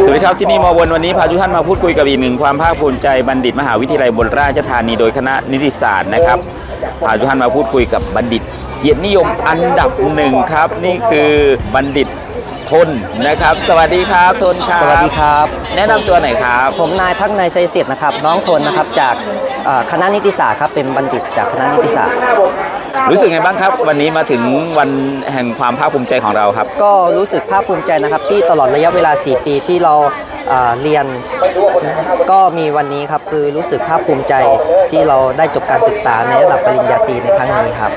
สวัสดีครับที่นี่มอวนวันนี้พาทุกท่านมาพูดคุยกับอีกหนึ่งความภาคภูมิใจบัณฑิตมหาวิทยาลัยบนราชธานีโดยคณะนิติศาสตร์นะครับพาทุกท่านมาพูดคุยกับบัณฑิต เกียรตินิยมอันดับหนึ่งครับ นี่คือบัณฑิตทนนะครับ สวัสดีครับทนครับสวัสดีครับ แนะนำตัวหน่อยครับ ผมนายทักนายชัยเศรษฐ์นะครับ น้องทนนะครับจากเอ่อคณะนิติศาสตร์ครับเป็นบัณฑิตจากคณะนิติศาสตร์ รู้สึกไงบ้างครับ วันนี้มาถึงวันแห่งความภาคภูมิใจของเราครับ ก็รู้สึกภาคภูมิใจนะครับที่ตลอดระยะเวลา 4 ปีที่เราเอ่อเรียน ก็มีวันนี้ครับคือรู้สึกภาคภูมิใจที่เราได้จบการศึกษาในระดับปริญญาตรีในครั้งนี้ครับ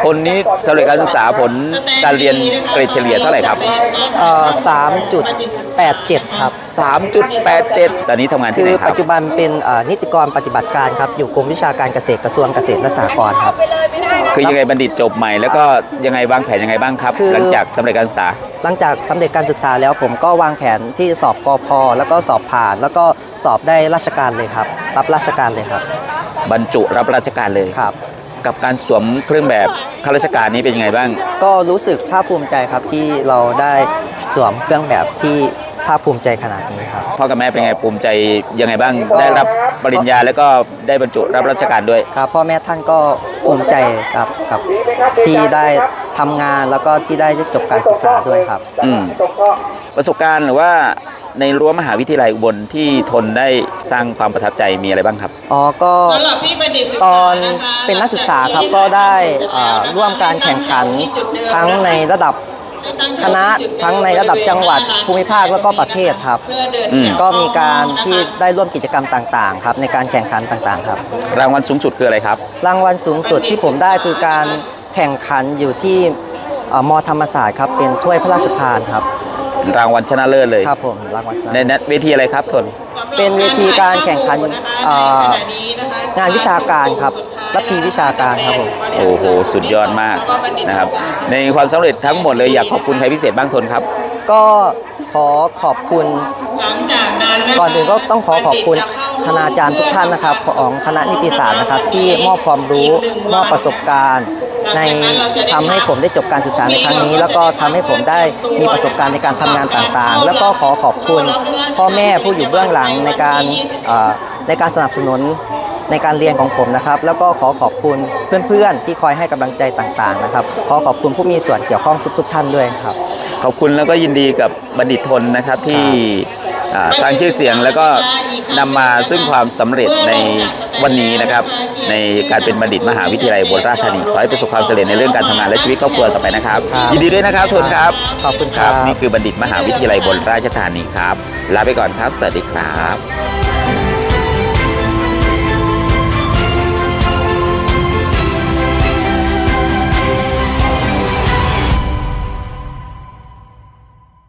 ทนนี้สำเร็จการศึกษาผลการเรียนเกรดเฉลี่ยเท่าไหร่ครับ เอ่อ3.87 ครับ 3.87 ตอนนี้ทำงานที่คืไหอนครัปับ จจุบันเป็นเอ่อนิติกรปฏิบัติการครับ อยู่กรมวิชาการเกษตรกระทรวงเกษตรและสหกรณ์ครับคือยังไงบัณฑิตจบใหม่ แล้วก็ยังไงวางแผนยังไงบ้างครับ คือ หลังจากสำเร็จการศึกษา หลังจากสำเร็จการศึกษาแล้วผมก็วางแผนที่สอบกอพแล้วก็สอบผ่าน แล้วก็สอบได้ราชการเลยครับ รับราชการเลยครับบรรจุรับราชการเลย ครับ กับการสวมเครื่องแบบข้าราชการนี้เป็นยังไงบ้าง ก็รู้สึกภาคภูมิใจครับที่เราได้สวมเครื่องแบบที่ ภาคภูมิใจขนาดนี้ครับ พ่อกับแม่เป็นไงภูมิใจยังไงบ้างก็ได้รับปริญญาแล้วก็ได้บรรจุรับราชการด้วย ครับพ่อแม่ท่านก็ภูมิใจครับกับที่ได้ทำงานแล้วก็ที่ได้จบการศึกษาด้วยครับ อืม ประสบการณ์หรือว่าในรั้วมหาวิทยาลัยอุบลที่ทนได้สร้างความประทับใจมีอะไรบ้างครับ อ๋อก็สำหรับพี่บัณฑิตศึกตษาอนนะคะเป็นนักศึกษาครับก็ได้เอ่อร่วมการแข่งขันทั้งในระดับ คณะทั้งในระดับจังหวัดภูมิภาคแล้วก็ประเทศครับเพื่อเดินอืมแถวก็มีการที่นะคะได้ร่วมกิจกรรมต่างๆครับในการแข่งขันต่างๆครับรางวัลสูงสุดคืออะไรครับ รางวัลสูงสุดที่ผมได้คือการแข่งขันอยู่ที่เอ่อมธรรมศาสตร์ครับเป็นถ้วยพระราชทานครับรางวัลชนะเลิศเลยครับผมรางวัลชนะในนัดเวทีอะไรครับทน เป็นเวทีการแข่งขันเอ่องานวิชาการครับ และพีวิชาการครับผมโอ้โหสุดยอดมากนะครับ ในความสำเร็จทั้งหมดเลยอยากขอบคุณใครพิเศษบ้างทนครับ ก็ขอขอบคุณหลังจากนั้นนะคะก่อนอื่นก็ต้องขอขอบคุณคณาจารย์ทุกท่านนะครับของคณะนิติศาสตร์นะครับ ที่มอบความรู้มอบประสบการณ์ ในทำให้ผมได้จบการศึกษาในครั้งนี้ แล้วก็ทำให้ผมได้มีประสบการณ์ในการทำงานต่างๆ แล้วก็ขอขอบคุณพ่อแม่ผู้อยู่เบื้องหลังในการเอ่อในการสนับสนุน ในการเรียนของผมนะครับ แล้วก็ขอขอบคุณเพื่อนๆ ที่คอยให้กำลังใจต่างๆนะครับ ขอขอบคุณผู้มีส่วนเกี่ยวข้องทุก ๆ ท่านด้วยครับ ขอบคุณแล้วก็ยินดีกับบัณฑิตทนนะครับที่อ่าสร้างชื่อเสียงแล้วก็นำมาซึ่งความสำเร็จในวันนี้นะครับ ในการเป็นบัณฑิตมหาวิทยาลัยบนราชธานีขอให้ประสบความสำเร็จในเรื่องการทำงานและชีวิตครอบครัวต่อไปนะครับ ครับยินดีด้วยนะครับทนครับขอบคุณครับ นี่คือบัณฑิตมหาวิทยาลัยบนราชธานีครับลาไปก่อนครับ สวัสดีครับ